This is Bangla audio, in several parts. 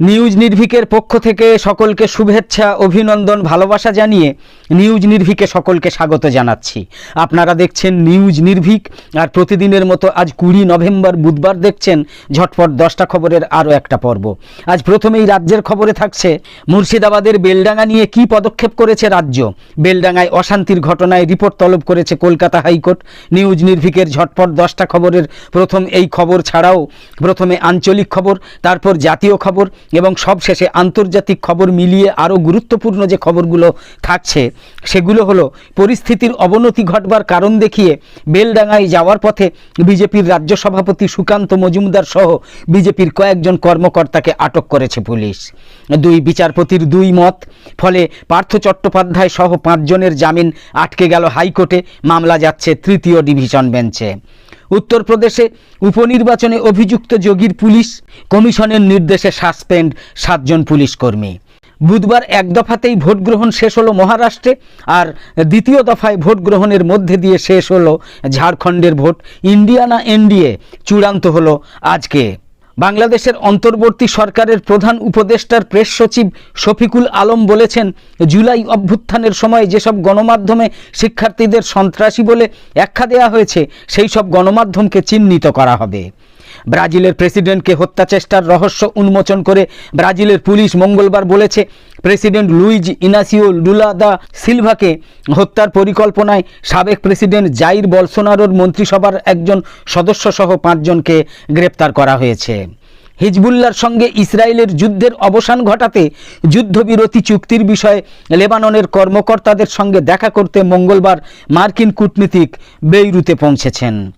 নিউজ নির্ভিকের পক্ষ থেকে সকলকে শুভেচ্ছা, অভিনন্দন, ভালোবাসা জানিয়ে নিউজ নির্ভিকে সকলকে স্বাগত জানাচ্ছি। আপনারা দেখছেন নিউজ নির্ভিক, আর প্রতিদিনের মতো আজ কুড়ি নভেম্বর বুধবার দেখছেন ঝটপট দশটা খবরের আরও একটা পর্ব। আজ প্রথমেই রাজ্যের খবরে থাকছে, মুর্শিদাবাদের বেলডাঙ্গা নিয়ে কি পদক্ষেপ করেছে রাজ্য? বেলডাঙ্গায় অশান্তির ঘটনায় রিপোর্ট তলব করেছে কলকাতা হাইকোর্ট। নিউজ নির্ভিকের ঝটপট দশটা খবরের প্রথম এই খবর ছাড়াও প্রথমে আঞ্চলিক খবর, তারপর জাতীয় খবর এবং সবশেষে আন্তর্জাতিক খবর মিলিয়ে আরও গুরুত্বপূর্ণ যে খবরগুলো থাকছে, সেগুলো হলো পরিস্থিতির অবনতি ঘটবার কারণ দেখিয়ে বেলডাঙ্গায় যাওয়ার পথে বিজেপির রাজ্য সভাপতি সুকান্ত মজুমদার সহ বিজেপির কয়েকজন কর্মকর্তাকে আটক করেছে পুলিশ। দুই বিচারপতির দুই মত, ফলে পার্থ চট্টোপাধ্যায় সহ পাঁচজনের জামিন আটকে গেল হাইকোর্টে, মামলা যাচ্ছে তৃতীয় ডিভিশন বেঞ্চে। উত্তরপ্রদেশে উপনির্বাচনে অভিযুক্ত যোগীর পুলিশ কমিশনের নির্দেশে সাসপেন্ড সাতজন পুলিশ কর্মী। বুধবার এক দফাতেই ভোট গ্রহণ শেষ হলো মহারাষ্ট্রে আর দ্বিতীয় দফায় ভোট গ্রহণের মধ্যে দিয়ে শেষ হলো ঝাড়খণ্ডের ভোট। ইন্ডিয়ানা এনডিএ চূড়ান্ত হলো আজকে। বাংলাদেশের অন্তর্বর্তী সরকারের প্রধান উপদেষ্টার প্রেস সচিব শফিকুল আলম বলেছেন, জুলাই অভ্যুত্থানের সময় যেসব গণমাধ্যমে শিক্ষার্থীদের সন্ত্রাসী বলে ব্যাখ্যা দেওয়া হয়েছে, সেই সব গণমাধ্যমকে চিহ্নিত করা হবে। ব্রাজিলের প্রেসিডেন্টকে হত্যা চেষ্টার রহস্য উন্মোচন করে ব্রাজিলের পুলিশ মঙ্গলবার বলেছে, president Luiz Inacio Lula da সিলভাকে হত্যার পরিকল্পনায় সাবেক প্রেসিডেন্ট জাইর বলসোনারোর মন্ত্রিসভার একজন সদস্যসহ পাঁচজনকে গ্রেপ্তার করা হয়েছে। হিজবুল্লার সঙ্গে ইসরায়েলের যুদ্ধের অবসান ঘটাতে যুদ্ধবিরতি চুক্তির বিষয়ে লেবাননের কর্মকর্তাদের সঙ্গে দেখা করতে মঙ্গলবার মার্কিন কূটনীতিক বেইরুতে পৌঁছেছেন।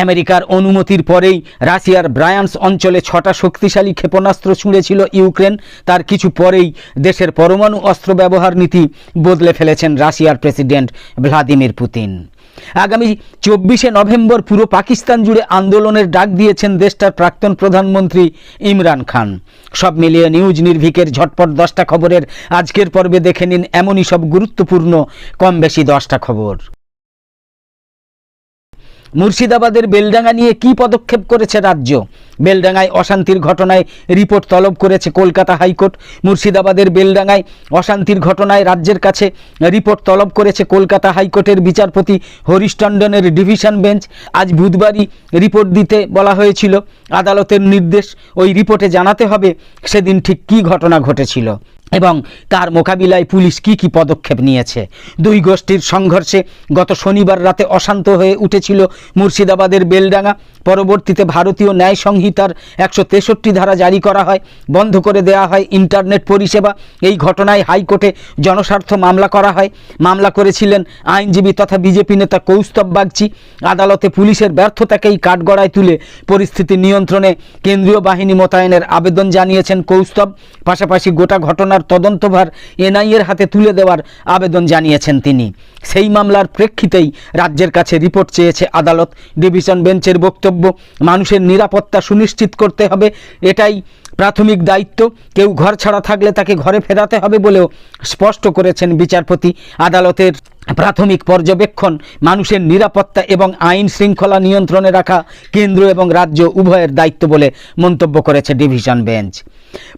আমেরিকার অনুমতির পরেই রাশিয়ার ব্রায়ান্স অঞ্চলে ছটা শক্তিশালী ক্ষেপণাস্ত্র ছুঁড়েছিল ইউক্রেন। তার কিছু পরেই দেশের পরমাণু অস্ত্র ব্যবহার নীতি বদলে ফেলেছেন রাশিয়ার প্রেসিডেন্ট ভ্লাদিমির পুতিন। আগামী চব্বিশে নভেম্বর পুরো পাকিস্তান জুড়ে আন্দোলনের ডাক দিয়েছেন দেশটার প্রাক্তন প্রধানমন্ত্রী ইমরান খান। সব মিলিয়ে নিউজ নির্ভিকের ঝটপট দশটা খবরের আজকের পর্বে দেখে নিন এমনই সব গুরুত্বপূর্ণ কম বেশি দশটা খবর। মুর্শিদাবাদের বেলডাঙ্গা নিয়ে কি পদক্ষেপ করেছে রাজ্য? বেলডাঙ্গায় অশান্তির ঘটনায় রিপোর্ট তলব করেছে কলকাতা হাইকোর্ট। মুর্শিদাবাদের বেলডাঙ্গায় অশান্তির ঘটনায় রাজ্যের কাছে রিপোর্ট তলব করেছে কলকাতা হাইকোর্টের বিচারপতি হরিশ টন্ডনের ডিভিশন বেঞ্চ। আজ বুধবারই রিপোর্ট দিতে বলা হয়েছিল। আদালতের নির্দেশ ওই রিপোর্টে জানাতে হবে সেদিন ঠিক কী ঘটনা ঘটেছিল। এবং তার মোকাবিলায় পুলিশ কি কি পদক্ষেপ নিয়েছে? দুই গোষ্ঠীর সংঘর্ষে গত শনিবার রাতে অশান্ত হয়ে উঠেছিল মুর্শিদাবাদের বেলডাঙ্গা। পরবর্তীতে ভারতীয় ন্যায় সংহিতার একশো তেষট্টি ধারা জারি করা হয়, বন্ধ করে দেওয়া হয় ইন্টারনেট পরিষেবা। এই ঘটনায় হাইকোর্টে জনস্বার্থ মামলা করা হয়। মামলা করেছিলেন আইনজীবী তথা বিজেপি নেতা কৌস্তব বাগচি। আদালতে পুলিশের ব্যর্থতাকেই কাঠগড়ায় তুলে পরিস্থিতি নিয়ন্ত্রণে কেন্দ্রীয় বাহিনী মোতায়েনের আবেদন জানিয়েছেন কৌস্তব। পাশাপাশি গোটা ঘটনার তদন্তভার এনআইএর হাতে তুলে দেওয়ার আবেদন জানিয়েছেন তিনি। সেই মামলার প্রেক্ষিতেই রাজ্যের কাছে রিপোর্ট চেয়েছে আদালত। ডিভিশন বেঞ্চের বক্তব্য মানুষের নিরাপত্তা সুনিশ্চিত করতে হবে, এটাই প্রাথমিক দায়িত্ব। কেউ ঘর ছাড়া থাকলে তাকে ঘরে ফেরাতে হবে বলেও স্পষ্ট করেছেন বিচারপতি। আদালতের প্রাথমিক পর্যবেক্ষণ, মানুষের নিরাপত্তা এবং আইন শৃঙ্খলা নিয়ন্ত্রণে রাখা কেন্দ্র এবং রাজ্য উভয়ের দায়িত্ব বলে মন্তব্য করেছে ডিভিশন বেঞ্চ।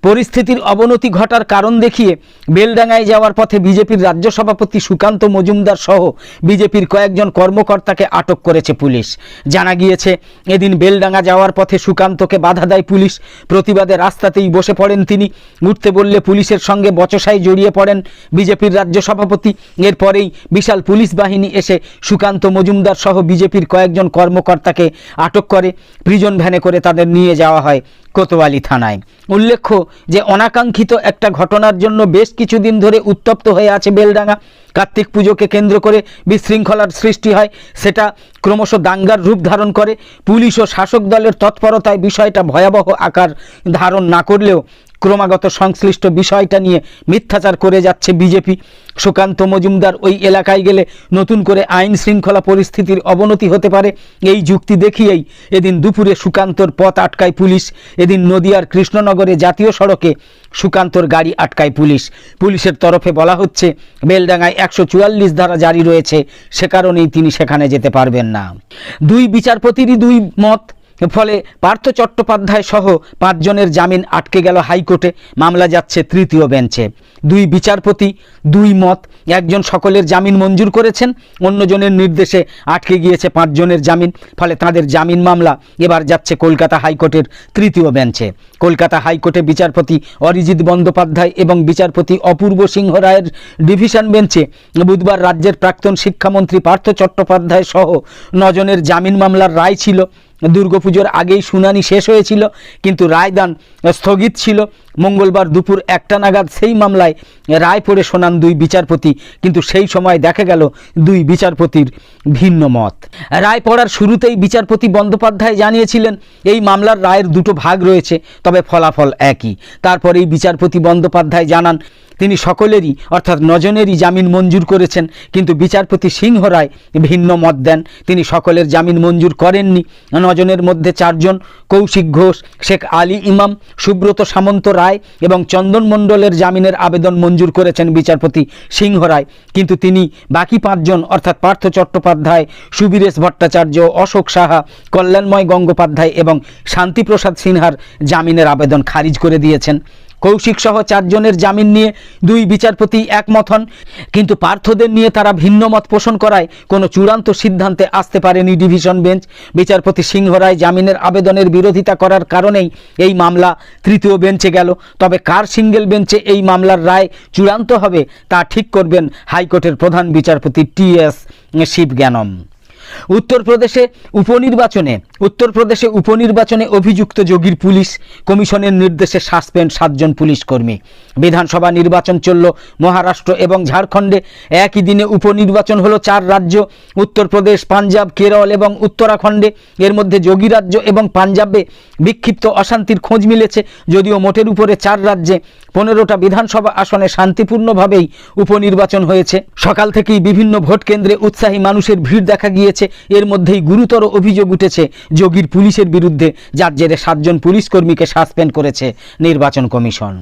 পরিস্থিতির অবনতি ঘটার কারণ দেখিয়ে বেলডাঙ্গায় যাওয়ার পথে বিজেপির রাজ্য সভাপতি সুকান্ত মজুমদার সহ বিজেপির কয়েকজন কর্মকর্তাকে আটক করেছে পুলিশ। জানা গিয়েছে, এদিন বেলডাঙ্গা যাওয়ার পথে সুকান্তকে বাধা দেয় পুলিশ। প্রতিবাদে রাস্তাতেই বসে পড়েন তিনি। উঠতে বললে পুলিশের সঙ্গে বচসায় জড়িয়ে পড়েন বিজেপির রাজ্য সভাপতি। এরপরেই বিশাল পুলিশ বাহিনী এসে সুকান্ত মজুমদার সহ বিজেপির কয়েকজন কর্মকর্তাকে আটক করে, প্রিজন ভ্যানে করে তাদের নিয়ে যাওয়া হয়। কোতোয়ালি থানায়। উল্লেখ্য যে অনাকাঙ্ক্ষিত একটা ঘটনার জন্য বেশ কিছুদিন ধরে উত্তপ্ত হয়ে আছে বেলডাঙ্গা। কার্তিক পুজোকে কেন্দ্র করে বিশৃঙ্খলার সৃষ্টি হয়, সেটা ক্রমশ দাঙ্গার রূপ ধারণ করে। পুলিশ ও শাসক দলের তৎপরতায় বিষয়টা ভয়াবহ আকার ধারণ না করলেও ক্রমাগত সংশ্লিষ্ট বিষয়টা নিয়ে মিথ্যাচার করে যাচ্ছে বিজেপি। সুকান্ত মজুমদার ওই এলাকায় গেলে নতুন করে আইন শৃঙ্খলা পরিস্থিতির অবনতি হতে পারে, এই যুক্তি দেখিয়েই এদিন দুপুরে সুকান্তর পথ আটকায় পুলিশ। এদিন নদিয়ার কৃষ্ণনগরে জাতীয় সড়কে সুকান্তর গাড়ি আটকায় পুলিশ। পুলিশের তরফে বলা হচ্ছে, বেলডাঙ্গায় একশো চুয়াল্লিশ ধারা জারি রয়েছে, সে কারণেই তিনি সেখানে যেতে পারবেন না। দুই বিচারপতিরই দুই মত ফলে পার্থ চট্টোপাধ্যায় সহ পাঁচজনের জামিন আটকে গেল হাইকোর্টে। মামলা যাচ্ছে তৃতীয় বেঞ্চে। দুই বিচারপতি, দুই মত। একজন সকলের জামিন মঞ্জুর করেছেন, অন্যজনের নির্দেশে আটকে গিয়েছে পাঁচজনের জামিন। ফলে তাদের জামিন মামলা এবার যাচ্ছে কলকাতা হাইকোর্টের তৃতীয় বেঞ্চে। কলকাতা হাইকোর্টে বিচারপতি অরিজিৎ বন্দ্যোপাধ্যায় এবং বিচারপতি অপূর্ব সিংহ রায়ের ডিভিশন বেঞ্চে বুধবার রাজ্যের প্রাক্তন শিক্ষামন্ত্রী পার্থ চট্টোপাধ্যায় সহ নজনের জামিন মামলার রায় ছিল। দুর্গাপুজোর আগেই শুনানি শেষ হয়েছিল কিন্তু রায়দান স্থগিত ছিল। মঙ্গলবার দুপুর একটা নাগাদ সেই মামলায় রায় পড়ে শোনান দুই বিচারপতি। কিন্তু সেই সময় দেখা গেল দুই বিচারপতির ভিন্ন মত। রায় পড়ার শুরুতেই বিচারপতি বন্দ্যোপাধ্যায় জানিয়েছিলেন, এই মামলার রায়ের দুটো ভাগ রয়েছে, তবে ফলাফল একই। তারপরেই বিচারপতি বন্দ্যোপাধ্যায় জানান, তিনি সকলেরই, অর্থাৎ নজনেরই জামিন মঞ্জুর করেছেন, কিন্তু বিচারপতি সিংহ রায় ভিন্ন মত দেন। তিনি সকলের জামিন মঞ্জুর করেননি। নজনের মধ্যে চারজন, কৌশিক ঘোষ, শেখ আলী ইমাম, সুব্রত সামন্ত রায় এবং চন্দন মণ্ডলের জামিনের আবেদন মঞ্জুর করেছেন বিচারপতি সিংহ রায়। কিন্তু তিনি বাকি পাঁচজন, অর্থাৎ পার্থ চট্টোপাধ্যায়, সুবীরেশ ভট্টাচার্য, অশোক সাহা, কল্যাণময় গঙ্গোপাধ্যায় এবং শান্তিপ্রসাদ সিনহার জামিনের আবেদন খারিজ করে দিয়েছেন। কৌশিক সহ চারজনের জামিন নিয়ে দুই বিচারপতি একমত হন। কিন্তু পার্থদের নিয়ে তারা ভিন্ন মত পোষণ করায় কোনো চূড়ান্ত সিদ্ধান্তে আসতে পারেনি ডিভিশন বেঞ্চ। বিচারপতি সিংহ রায় জামিনের আবেদনের বিরোধিতা করার কারণেই এই মামলা তৃতীয় বেঞ্চে গেল। তবে কার সিঙ্গেল বেঞ্চে এই মামলার রায় চূড়ান্ত হবে তা ঠিক করবেন হাইকোর্টের প্রধান বিচারপতি টি এস শিবজ্ঞানম। উত্তরপ্রদেশে উপনির্বাচনে উত্তরপ্রদেশে উপনির্বাচনে অভিযুক্ত যোগীর পুলিশ কমিশনের নির্দেশে সাসপেন্ড সাতজন পুলিশ কর্মী। বিধানসভা নির্বাচন চলল মহারাষ্ট্র এবং ঝাড়খণ্ডে। একই দিনে উপনির্বাচন হলো চার রাজ্য, উত্তরপ্রদেশ, পাঞ্জাব, কেরল এবং উত্তরাখণ্ডে। এর মধ্যে যোগী রাজ্য এবং পাঞ্জাবে বিক্ষিপ্ত অশান্তির খোঁজ মিলেছে, যদিও মোটের উপরে চার রাজ্যে পনেরোটা বিধানসভা আসনে শান্তিপূর্ণভাবেই উপনির্বাচন হয়েছে। সকাল থেকেই বিভিন্ন ভোট কেন্দ্রে উৎসাহী মানুষের ভিড় দেখা গিয়েছে। এর মধ্যেই গুরুতর অভিযোগ উঠেছে যোগীর পুলিশের বিরুদ্ধে, যার জেরে সাতজন পুলিশ কর্মীকে সাসপেন্ড করেছে নির্বাচন কমিশন।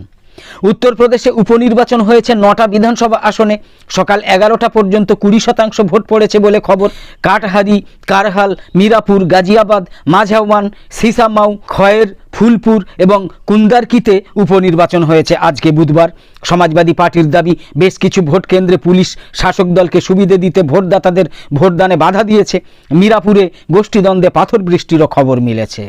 উত্তরপ্রদেশে উপনির্বাচন হয়েছে নটা বিধানসভা আসনে। সকাল এগারোটা পর্যন্ত কুড়ি শতাংশ ভোট পড়েছে বলে খবর। কাটহারি, কারহাল, মিরাপুর, গাজিয়াবাদ মাঝাওয়ান সিসামাউ, খয়ের, ফুলপুর এবং কুন্দারকিতে উপনির্বাচন হয়েছে আজকে বুধবার। সমাজবাদী পার্টির দাবি, বেশ কিছু ভোট কেন্দ্রে পুলিশ শাসক দলকে সুবিধে দিতে ভোটদাতাদের ভোটদানে বাধা দিয়েছে। মিরাপুরে গোষ্ঠীদ্বন্দ্বে পাথর বৃষ্টিরও খবর মিলেছে।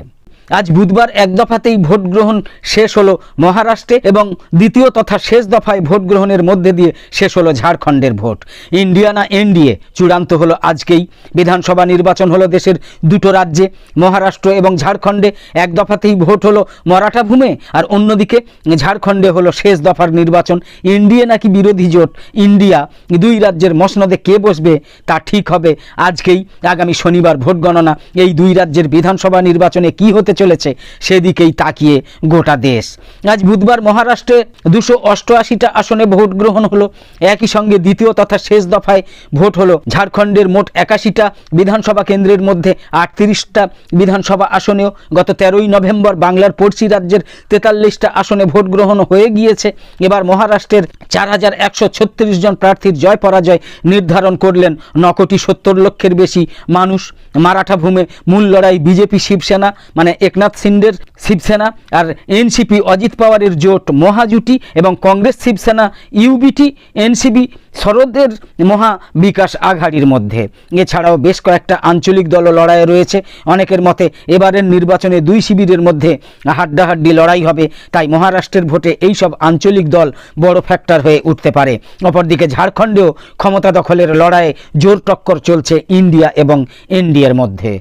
আজ বুধবার এক দফাতেই ভোট গ্রহণ শেষ হলো মহারাষ্ট্রে এবং দ্বিতীয় তথা শেষ দফায় ভোট গ্রহণের মধ্যে দিয়ে শেষ হলো ঝাড়খণ্ডের ভোট। ইন্ডিয়ানা এনডিএ চূড়ান্ত হলো আজকেই। বিধানসভা নির্বাচন হলো দেশের দুটো রাজ্যে, মহারাষ্ট্র এবং ঝাড়খণ্ডে। এক দফাতেই ভোট হলো মরাঠা ভূমে আর অন্যদিকে ঝাড়খণ্ডে হলো শেষ দফার নির্বাচন। ইন্ডিয়া নাকি বিরোধী জোট? ইন্ডিয়া, দুই রাজ্যের মসনদে কে বসবে? তা ঠিক হবে আজকেই, আগামী শনিবার ভোট গণনা। এই দুই রাজ্যের বিধানসভা নির্বাচনে কি হতে চলেছে, সেদিকেই তাকিয়ে গোটা দেশ। আজ বুধবার মহারাষ্ট্রে দুশো অষ্টআশিটা আসনে ভোট গ্রহণ হলো। একই সঙ্গে দ্বিতীয় তথা শেষ দফায় ভোট হলো। ঝাড়খণ্ডের মোট একাশিটা বিধানসভা কেন্দ্রের মধ্যে আটত্রিশটা বিধানসভা আসনেও গত তেরোই নভেম্বর বাংলার পড়শি রাজ্যের তেতাল্লিশটা আসনে ভোট গ্রহণ হয়ে গিয়েছে। এবার মহারাষ্ট্রের চার হাজার একশো ছত্রিশ জন প্রার্থীর জয় পরাজয় নির্ধারণ করলেন। ন কোটি সত্তর লক্ষের বেশি মানুষ মারাঠা ভূমে মূল লড়াই বিজেপি শিবসেনা মানে একনাথ সিন্ডের শিবসেনা আর এনসিপি অজিত পাওয়ারের জোট মহাজুটি এবং কংগ্রেস শিবসেনা ইউবিটি এনসিবি শরদের মহা বিকাশ আঘাড়ির মধ্যে। এছাড়াও বেশ কয়েকটা আঞ্চলিক দল লড়াই রয়েছে। অনেকের মতে এবারের নির্বাচনে দুই শিবিরের মধ্যে হাড্ডাহাড্ডি লড়াই হবে, তাই মহারাষ্ট্রের ভোটে এই সব আঞ্চলিক দল বড় ফ্যাক্টর হয়ে উঠতে পারে। অপরদিকে ঝাড়খণ্ডেও ক্ষমতা দখলের লড়াইয়ে জোর টক্কর চলছে ইন্ডিয়া এবং এনডিএর মধ্যে।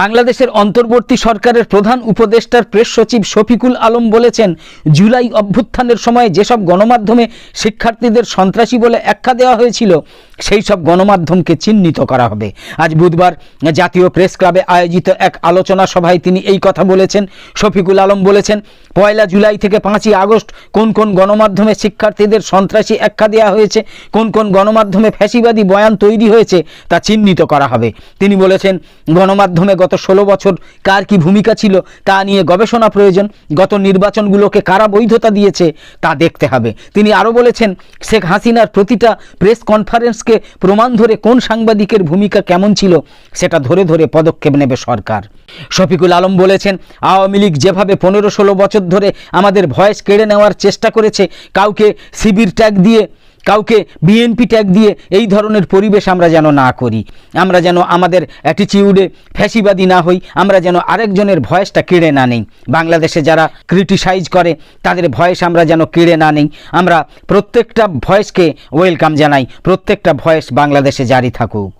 বাংলাদেশের অন্তর্বর্তী সরকারের প্রধান উপদেষ্টার প্রেস সচিব শফিকুল আলম বলেছেন, জুলাই অভ্যুত্থানের সময় যেসব গণমাধ্যমে শিক্ষার্থীদের সন্ত্রাসী বলে ব্যাখ্যা দেওয়া হয়েছিল, সেই সব গণমাধ্যমকে চিহ্নিত করা হবে। আজ বুধবার জাতীয় প্রেস ক্লাবে আয়োজিত এক আলোচনা সভায় তিনি এই কথা বলেছেন। শফিকুল আলম বলেছেন, পয়লা জুলাই থেকে পাঁচই আগস্ট কোন কোন গণমাধ্যমে শিক্ষার্থীদের সন্ত্রাসী ব্যাখ্যা দেওয়া হয়েছে, কোন কোন গণমাধ্যমে ফ্যাসিবাদী বয়ান তৈরি হয়েছে তা চিহ্নিত করা হবে। তিনি বলেছেন, গণমাধ্যমে গত ষোলো বছর কার কি ভূমিকা ছিল হয়েছিল তা নিয়ে গবেষণা প্রয়োজন। গত নির্বাচনগুলোকে কারা বৈধতা দিয়েছে তা দেখতে হবে। তিনি আরও বলেছেন, শেখ হাসিনার প্রতিটা প্রেস কনফারেন্সকে প্রমাণ ধরে কোন সাংবাদিকের ভূমিকা কেমন ছিল সেটা ধরে ধরে পদক্ষেপ নেবে সরকার। শফিকুল আলম বলেছেন, আওয়ামী লীগ যেভাবে পনেরো ষোলো বছর ধরে আমাদের ভয়েস কেড়ে নেওয়ার চেষ্টা করেছে, কাউকে শিবির ট্যাগ দিয়ে কাউকে বিএনপি ট্যাগ দিয়ে এই ধরনের পরিবেশ আমরা যেন না করি। আমরা যেন আমাদের অ্যাটিচিউডে ফ্যাসিবাদী না হই, আমরা যেন আরেকজনের ভয়েসটা কেড়ে না নেই। বাংলাদেশে যারা ক্রিটিসাইজ করে, তাদের ভয়েস আমরা যেন কেড়ে না নেই। আমরা প্রত্যেকটা ভয়েসকে ওয়েলকাম জানাই, প্রত্যেকটা ভয়েস বাংলাদেশে জারি থাকুক।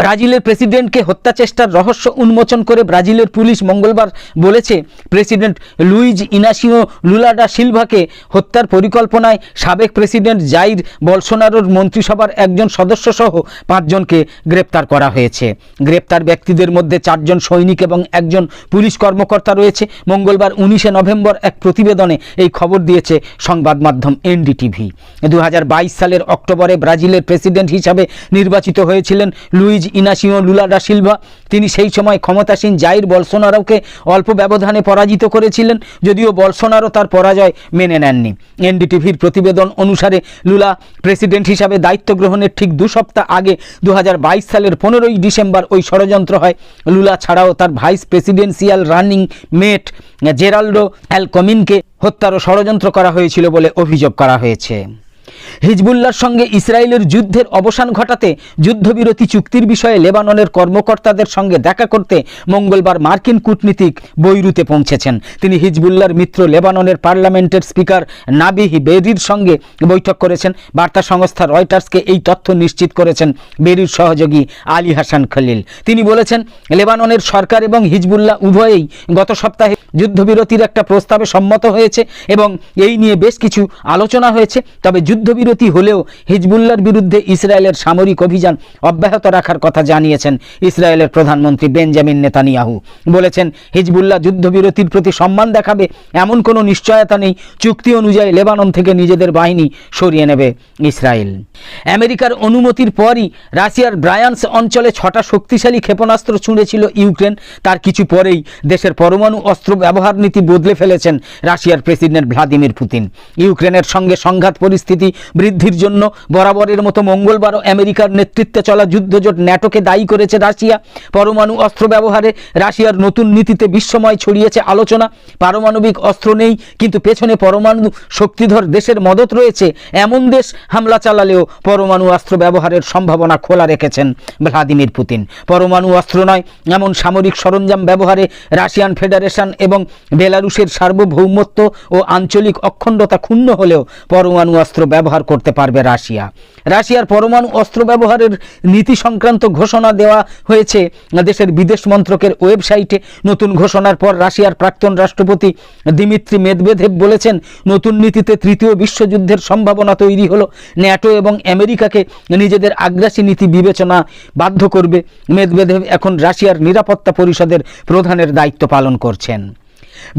ব্রাজিলের প্রেসিডেন্টকে হত্যা চেষ্টার রহস্য উন্মোচন করে ব্রাজিলের পুলিশ মঙ্গলবার বলেছে, president Luiz Inacio Lula da সিলভাকে হত্যার পরিকল্পনায় সাবেক প্রেসিডেন্ট জাইর বলসোনারোর মন্ত্রিসভার একজন সদস্য সহ পাঁচজনকে গ্রেপ্তার করা হয়েছে। গ্রেপ্তার ব্যক্তিদের মধ্যে চারজন সৈনিক এবং একজন পুলিশ কর্মকর্তা রয়েছে। মঙ্গলবার উনিশে নভেম্বর এক প্রতিবেদনে এই খবর দিয়েছে সংবাদ মাধ্যম এনডিটিভি। দু হাজার বাইশ সালের অক্টোবরে ব্রাজিলের প্রেসিডেন্ট হিসাবে নির্বাচিত হয়েছিলেন লুইজ ইনাসিও লুলাডা সিলভা। তিনি সেই সময় ক্ষমতাসীন জাইর বলসোনারোকে অল্প ব্যবধানে পরাজিত করেছিলেন, যদিও বলসোনারো তার পরাজয় মেনে নেননি। এনডিটিভির প্রতিবেদন অনুসারে লুলা প্রেসিডেন্ট হিসাবে দায়িত্ব গ্রহণের ঠিক দু সপ্তাহ আগে দু হাজার বাইশ সালের পনেরোই ডিসেম্বর ওই ষড়যন্ত্র হয়। লুলা ছাড়াও তার vice presidential running mate Geraldo অ্যালকমিনকে হত্যারও ষড়যন্ত্র করা হয়েছিল বলে অভিযোগ করা হয়েছে। হিজবুল্লার সঙ্গে ইসরায়েলের যুদ্ধের অবসান ঘটাতে যুদ্ধবিরতি চুক্তির বিষয়ে লেবাননের কর্মকর্তাদের সঙ্গে দেখা করতে মঙ্গলবার মার্কিন কূটনীতিক বৈরুতে পৌঁছেছেন। তিনি হিজবুল্লার মিত্র লেবাননের পার্লামেন্টের স্পিকার নাবিহ বেরির সঙ্গে বৈঠক করেছেন। বার্তা সংস্থা রয়টার্সকে এই তথ্য নিশ্চিত করেছেন বেরির সহযোগী আলী হাসান খলিল। তিনি বলেছেন, লেবাননের সরকার এবং হিজবুল্লাহ উভয়েই গত সপ্তাহে যুদ্ধবিরতির একটা প্রস্তাবে সম্মত হয়েছে এবং এই নিয়ে বেশ কিছু আলোচনা হয়েছে। তবে যুদ্ধবিরতি হলেও হিজবুল্লার বিরুদ্ধে ইসরায়েলের সামরিক অভিযান অব্যাহত রাখার কথা জানিয়েছেন ইসরায়েলের প্রধানমন্ত্রী বেঞ্জামিন নেতানিয়াহু। বলেছেন, হিজবুল্লাহ যুদ্ধবিরতির প্রতি সম্মান দেখাবে এমন কোনো নিশ্চয়তা নেই, চুক্তি অনুযায়ী লেবানন থেকে নিজেদের বাহিনী সরিয়ে নেবে ইসরায়েল। আমেরিকার অনুমতির পরই রাশিয়ার ব্রায়ান্স অঞ্চলে ছটা শক্তিশালী ক্ষেপণাস্ত্র ছুঁড়েছিল ইউক্রেন। তার কিছু পরেই দেশের পরমাণু অস্ত্র ব্যবহার নীতি বদলে ফেলেছেন রাশিয়ার প্রেসিডেন্ট ভ্লাদিমির পুতিন। ইউক্রেনের সঙ্গে সংঘাত পরিস্থিতি বৃদ্ধির জন্য বরাবরের মতো মঙ্গলবারও আমেরিকার নেতৃত্বে চলা যুদ্ধজোট ন্যাটোকে দায়ী করেছে রাশিয়া। পরমাণু অস্ত্র ব্যবহারে রাশিয়ার নতুন নীতিতে বিশ্বময় ছড়িয়েছে আলোচনা। পারমাণবিক অস্ত্র নেই, কিন্তু পেছনে পরমাণু শক্তিধর দেশের মদত রয়েছে। এমন দেশ হামলা চালালেও পরমাণু অস্ত্র ব্যবহারের সম্ভাবনা খোলা রেখেছেন ভ্লাদিমির পুতিন। পরমাণু অস্ত্র নয়, এমন সামরিক সরঞ্জাম ব্যবহারে রাশিয়ান ফেডারেশন এবং বেলারুশের সার্বভৌমত্ব ও আঞ্চলিক অখণ্ডতা ক্ষুণ্ণ হলেও পরমাণু অস্ত্র ব্যবহার করতে পারবে রাশিয়া। রাশিয়ার পরমাণু অস্ত্র ব্যবহারের নীতি সংক্রান্ত ঘোষণা দেওয়া হয়েছে। দেশের বিদেশ মন্ত্রকের ওয়েবসাইটে নতুন ঘোষণার পর রাশিয়ার প্রাক্তন রাষ্ট্রপতি দিমিত্রি মেদবেদেব বলেছেন, নতুন নীতিতে তৃতীয় বিশ্বযুদ্ধের সম্ভাবনা তৈরি হলো। ন্যাটো এবং আমেরিকাকে নিজেদের আগ্রাসী নীতি বিবেচনা বাধ্য করবে। মেদবেদেব এখন রাশিয়ার নিরাপত্তা পরিষদের প্রধানের দায়িত্ব পালন করছেন।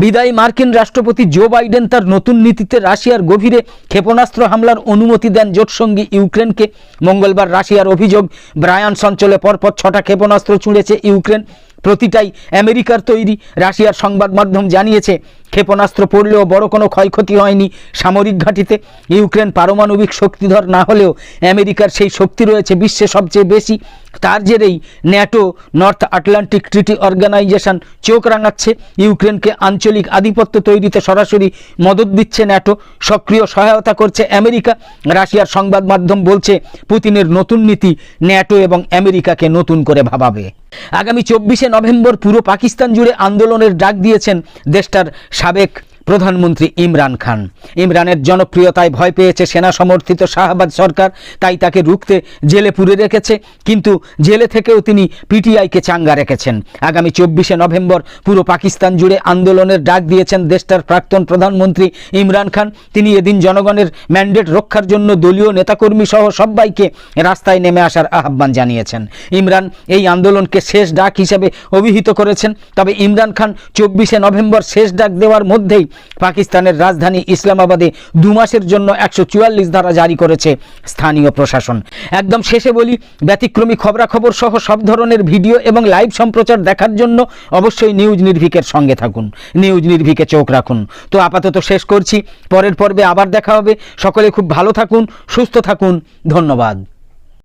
বিদায়ী মার্কিন রাষ্ট্রপতি জো বাইডেন তার নতুন নীতিতে রাশিয়ার গভীরে ক্ষেপণাস্ত্র হামলার অনুমতি দেন জোটসঙ্গী ইউক্রেনকে। মঙ্গলবার রাশিয়ার অভিযোগ, ব্রায়ান্স অঞ্চলে পরপর ছটা ক্ষেপণাস্ত্র ছুঁড়েছে ইউক্রেন। প্রতিটাই আমেরিকার তৈরি। রাশিয়ার সংবাদ মাধ্যম জানিয়েছে, ক্ষেপণাস্ত্র পড়লেও বড় কোনো ক্ষয়ক্ষতি হয়নি। সামরিক ঘাঁটিতে ইউক্রেন পারমাণবিক শক্তিধর না হলেও আমেরিকার সেই শক্তি রয়েছে বিশ্বে সবচেয়ে বেশি। তার জেরেই NATO North Atlantic Treaty Organization চোখ রাঙাচ্ছে। ইউক্রেনকে আঞ্চলিক আধিপত্য তৈরিতে সরাসরি মদত দিচ্ছে ন্যাটো। সক্রিয় সহায়তা করছে আমেরিকা। রাশিয়ার সংবাদ মাধ্যম বলছে, পুতিনের নতুন নীতি ন্যাটো এবং আমেরিকাকে নতুন করে ভাবাবে। আগামী চব্বিশে নভেম্বর পুরো পাকিস্তান জুড়ে আন্দোলনের ডাক দিয়েছেন দেশটার সাবেক প্রধানমন্ত্রী ইমরান খান। ইমরানের জনপ্রিয়তায় ভয় পেয়েছে সেনা সমর্থিত শাহবাজ সরকার, তাই তাকে রুখতে জেলে পুরে রেখেছে, কিন্তু জেলে থেকেও তিনি পিটিআইকে চাঙ্গা রেখেছেন। আগামী চব্বিশে নভেম্বর পুরো পাকিস্তান জুড়ে আন্দোলনের ডাক দিয়েছেন দেশটার প্রাক্তন প্রধানমন্ত্রী ইমরান খান। তিনি এদিন জনগণের ম্যান্ডেট রক্ষার জন্য দলীয় নেতাকর্মী সহ সবাইকে রাস্তায় নেমে আসার আহ্বান জানিয়েছেন। ইমরান এই আন্দোলনকে শেষ ডাক হিসেবে অভিহিত করেছেন, তবে ইমরান খান চব্বিশে নভেম্বর শেষ ডাক দেওয়ার মধ্যেই পাকিস্তানের রাজধানী ইসলামাবাদে দু মাসের জন্য একশো চুয়াল্লিশ ধারা জারি করেছে স্থানীয় প্রশাসন। একদম শেষে বলি, ব্যতিক্রমী খবরাখবর সহ সব ধরনের ভিডিও এবং লাইভ সম্প্রচার দেখার জন্য অবশ্যই নিউজ নির্ভিকের সঙ্গে থাকুন। নিউজ নির্ভিকে চোখ রাখুন। তো আপাতত শেষ করছি, পরের পর্বে আবার দেখা হবে। সকলে খুব ভালো থাকুন, সুস্থ থাকুন। ধন্যবাদ।